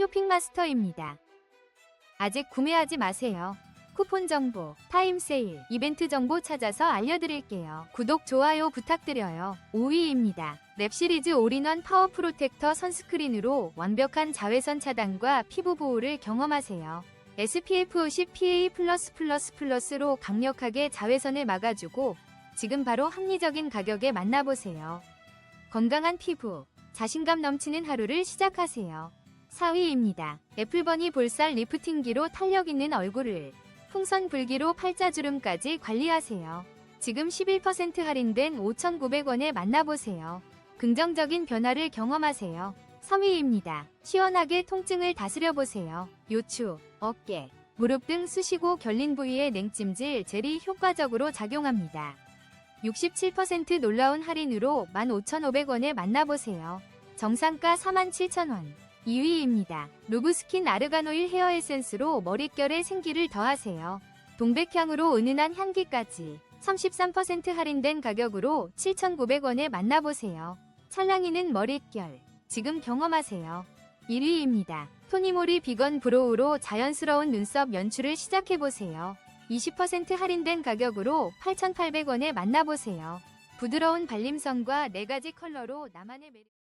쇼핑마스터입니다. 아직 구매하지 마세요. 쿠폰 정보, 타임 세일, 이벤트 정보 찾아서 알려드릴게요. 구독, 좋아요 부탁드려요. 5위입니다. 랩 시리즈 올인원 파워 프로텍터 선스크린으로 완벽한 자외선 차단과 피부 보호를 경험하세요. SPF 50 PA+++로 강력하게 자외선을 막아주고 지금 바로 합리적인 가격에 만나보세요. 건강한 피부, 자신감 넘치는 하루를 시작하세요. 4위입니다. 애플버니 볼살 리프팅기로 탄력 있는 얼굴을 풍선 불기로 팔자주름까지 관리하세요. 지금 11% 할인된 5,900원에 만나보세요. 긍정적인 변화를 경험하세요. 3위입니다. 시원하게 통증을 다스려보세요. 요추, 어깨, 무릎 등 쑤시고 결린 부위에 냉찜질 젤이 효과적으로 작용합니다. 67% 놀라운 할인으로 15,500원에 만나보세요. 정상가 47,000원. 2위입니다. 루브스킨 아르가노일 헤어 에센스로 머릿결에 생기를 더하세요. 동백향으로 은은한 향기까지 33% 할인된 가격으로 7,900원에 만나보세요. 찰랑이는 머릿결. 지금 경험하세요. 1위입니다. 토니모리 비건 브로우로 자연스러운 눈썹 연출을 시작해보세요. 20% 할인된 가격으로 8,800원에 만나보세요. 부드러운 발림성과 4가지 컬러로 나만의 매력